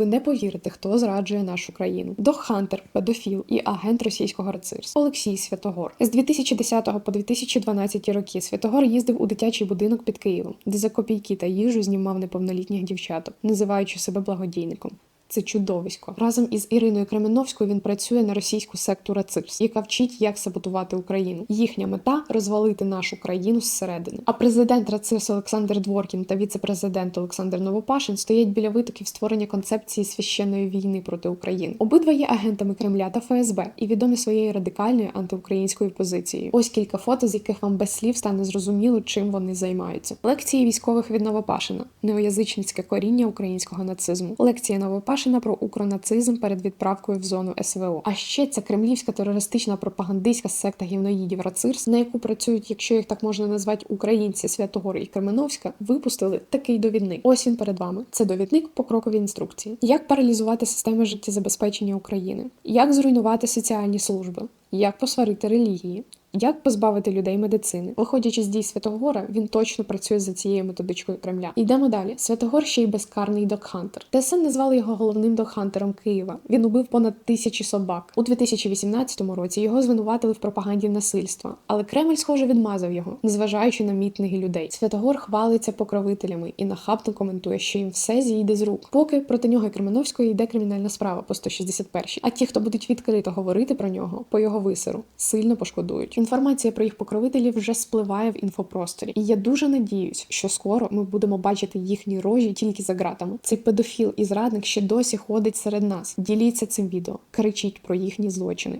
ви не повірите, хто зраджує нашу країну. Дохантер, педофіл і агент російського рацирства Олексій Святогор. З 2010 по 2012 роки Святогор їздив у дитячий будинок під Києвом, де за копійки та їжу знімав неповнолітніх дівчаток, називаючи себе благодійником. Це чудовисько. Разом із Іриною Кременовською він працює на російську секту Рацирс, яка вчить, як саботувати Україну. Їхня мета розвалити нашу країну зсередини. А президент Рацирс Олександр Дворкін та віце-президент Олександр Новопашин стоять біля витоків створення концепції священної війни проти України. Обидва є агентами Кремля та ФСБ і відомі своєю радикальною антиукраїнською позицією. Ось кілька фото, з яких вам без слів стане зрозуміло, чим вони займаються. Лекції військових від Новопашина, неоязичницьке коріння українського нацизму. Лекція Новопашина про укронацизм перед відправкою в зону СВО. А ще ця кремлівська терористична пропагандистська секта гівноїдів Рацирс, на яку працюють, якщо їх так можна назвати, українці Святогор і Кременовська, випустили такий довідник. Ось він перед вами. Це довідник покрокові інструкції. Як паралізувати системи життєзабезпечення України, як зруйнувати соціальні служби, як посварити релігії. Як позбавити людей медицини? Виходячи з дій Святогора, він точно працює за цією методичкою Кремля. Йдемо далі. Святогор ще й безкарний докхантер. ТСН назвали його головним докхантером Києва. Він убив понад тисячі собак. У 2018 році його звинуватили в пропаганді насильства, але Кремль, схоже, відмазав його, незважаючи на мітинги людей. Святогор хвалиться покровителями і нахабно коментує, що їм все зійде з рук. Поки проти нього і Кременовської йде кримінальна справа по 161 А ті, хто будуть відкрито говорити про нього, по його висеру, сильно пошкодують. Інформація про їх покровителів вже спливає в інфопросторі, і я дуже надіюсь, що скоро ми будемо бачити їхні рожі тільки за ґратами. Цей педофіл і зрадник ще досі ходить серед нас. Діліться цим відео, кричіть про їхні злочини.